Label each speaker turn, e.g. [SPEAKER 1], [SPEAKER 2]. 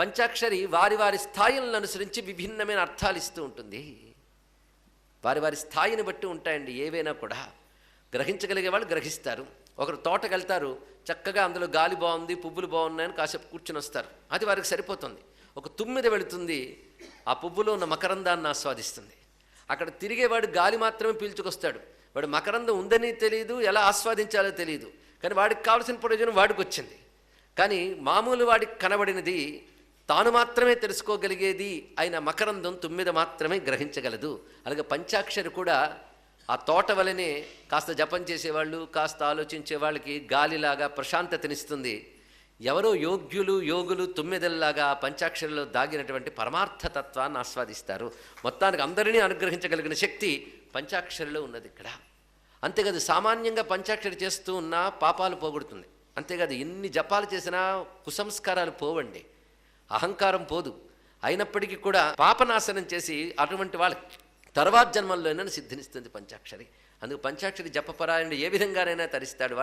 [SPEAKER 1] పంచాక్షరి వారి వారి స్థాయిలను అనుసరించి విభిన్నమైన అర్థాలు ఇస్తూ ఉంటుంది. వారి వారి స్థాయిని బట్టి ఉంటాయండి. ఏవైనా కూడా గ్రహించగలిగే వాళ్ళు గ్రహిస్తారు. ఒకరు తోటకి వెళ్తారు చక్కగా అందులో గాలి బాగుంది పువ్వులు బాగున్నాయని కాసేపు కూర్చుని వస్తారు. అది వారికి సరిపోతుంది. ఒక తుమ్మిద వెళుతుంది ఆ పువ్వులో ఉన్న మకరందాన్ని ఆస్వాదిస్తుంది. అక్కడ తిరిగేవాడు గాలి మాత్రమే పీల్చుకొస్తాడు. వాడు మకరందం ఉందని తెలియదు ఎలా ఆస్వాదించాలో తెలియదు కానీ వాడికి కావాల్సిన ప్రయోజనం వాడికి వచ్చింది కానీ మామూలు వాడికి కనబడినది తాను మాత్రమే తెలుసుకోగలిగేది అయిన మకరందం తుమ్మిద మాత్రమే గ్రహించగలదు. అలాగే పంచాక్షరి కూడా ఆ తోట వలనే కాస్త జపం చేసేవాళ్ళు కాస్త ఆలోచించే వాళ్ళకి గాలిలాగా ప్రశాంతతనిస్తుంది. ఎవరో యోగ్యులు యోగులు తుమ్మిదల్లాగా ఆ పంచాక్షరిలో దాగినటువంటి పరమార్థతత్వాన్ని ఆస్వాదిస్తారు. మొత్తానికి అందరినీ అనుగ్రహించగలిగిన శక్తి పంచాక్షరిలో ఉన్నది ఇక్కడ. అంతేకాదు సామాన్యంగా పంచాక్షరి చేస్తూ ఉన్న పాపాలు పోగొడుతుంది. అంతేకాదు ఎన్ని జపాలు చేసినా కుసంస్కారాలు పోవండి. అహంకారం పోదు. అయినప్పటికీ కూడా పాపనాశనం చేసి అటువంటి వాళ్ళకి తర్వాత జన్మల్లోనైనా సిద్ధినిస్తుంది పంచాక్షరి. అందుకు పంచాక్షరి జపపరాయణుడు ఏ విధంగానైనా తరిస్తాడు.